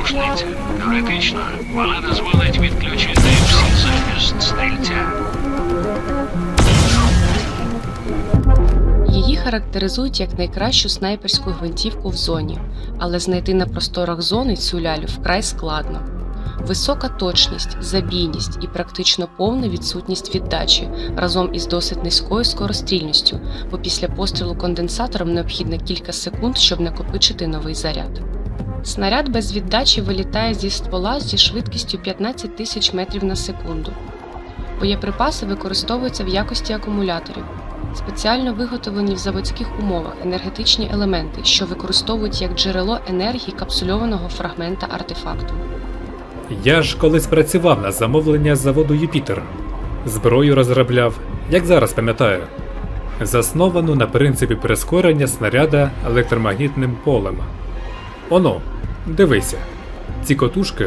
рушниця. Теоретично, вона дозволить відключити всі захист стрільця. Її характеризують як найкращу снайперську гвинтівку в зоні, але знайти на просторах зони цю лялю вкрай складно. Висока точність, забійність і практично повна відсутність віддачі разом із досить низькою скорострільністю, бо після пострілу конденсатором необхідно кілька секунд, щоб накопичити новий заряд. Снаряд без віддачі вилітає зі ствола зі швидкістю 15 тисяч метрів на секунду. Боєприпаси використовуються в якості акумуляторів, спеціально виготовлені в заводських умовах енергетичні елементи, що використовують як джерело енергії капсульованого фрагмента артефакту. Я ж колись працював на замовлення заводу Юпітер. Зброю розробляв, як зараз пам'ятаю, засновану на принципі прискорення снаряда електромагнітним полем. Оно, дивися, ці котушки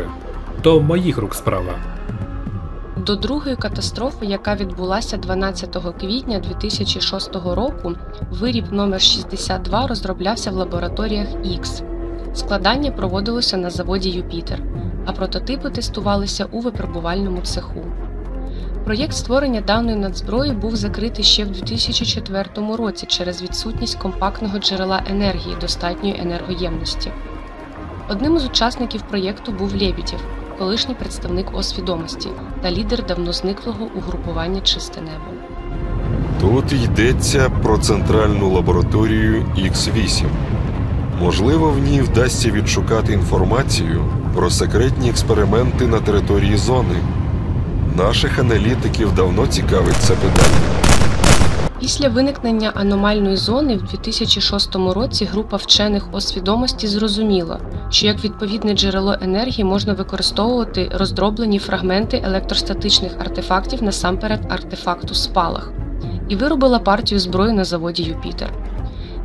то моїх рук справа. До другої катастрофи, яка відбулася 12 квітня 2006 року, виріб номер 62 розроблявся в лабораторіях X. Складання проводилося на заводі Юпітер, а прототипи тестувалися у випробувальному цеху. Проєкт створення даної надзброї був закритий ще в 2004 році через відсутність компактного джерела енергії достатньої енергоємності. Одним із учасників проєкту був Лєбідєв, колишній представник освідомості та лідер давно зниклого угрупування Чисте небо. Тут йдеться про центральну лабораторію X8. Можливо, в ній вдасться відшукати інформацію про секретні експерименти на території зони. Наших аналітиків давно цікавить це питання. Після виникнення аномальної зони в 2006 році група вчених освідомості зрозуміла, що як відповідне джерело енергії можна використовувати роздроблені фрагменти електростатичних артефактів насамперед артефакту спалах, і виробила партію зброї на заводі Юпітер.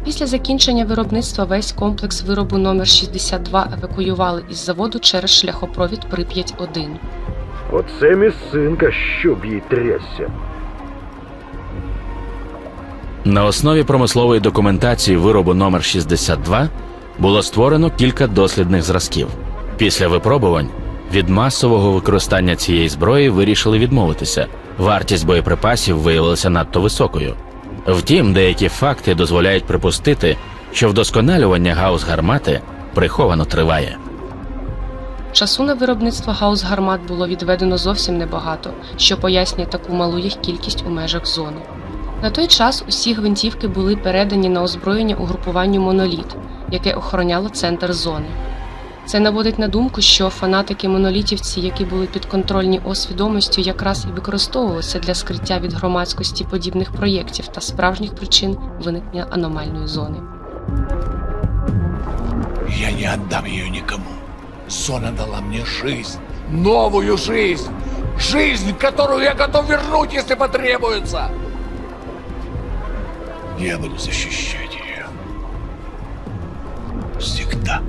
Після закінчення виробництва весь комплекс виробу номер 62 евакуювали із заводу через шляхопровід Прип'ять 1 Оце місцинка, щоб їй трясся. На основі промислової документації виробу номер 62 було створено кілька дослідних зразків. Після випробувань від масового використання цієї зброї вирішили відмовитися. Вартість боєприпасів виявилася надто високою. Втім, деякі факти дозволяють припустити, що вдосконалювання гаус гармати приховано триває. Часу на виробництво гаус-гармат було відведено зовсім небагато, що пояснює таку малу їх кількість у межах зони. На той час усі гвинтівки були передані на озброєння угрупуванню Моноліт, яке охороняло центр зони. Це наводить на думку, що фанатики монолітівці, які були підконтрольні освідомістю, якраз і використовувалися для скриття від громадськості подібних проєктів та справжніх причин виникнення аномальної зони. Я не отдам ее никому. Зона дала мне жизнь. Новую жизнь. Жизнь, которую я готов вернуть, если потребуется. Я буду защищать ее. Всегда.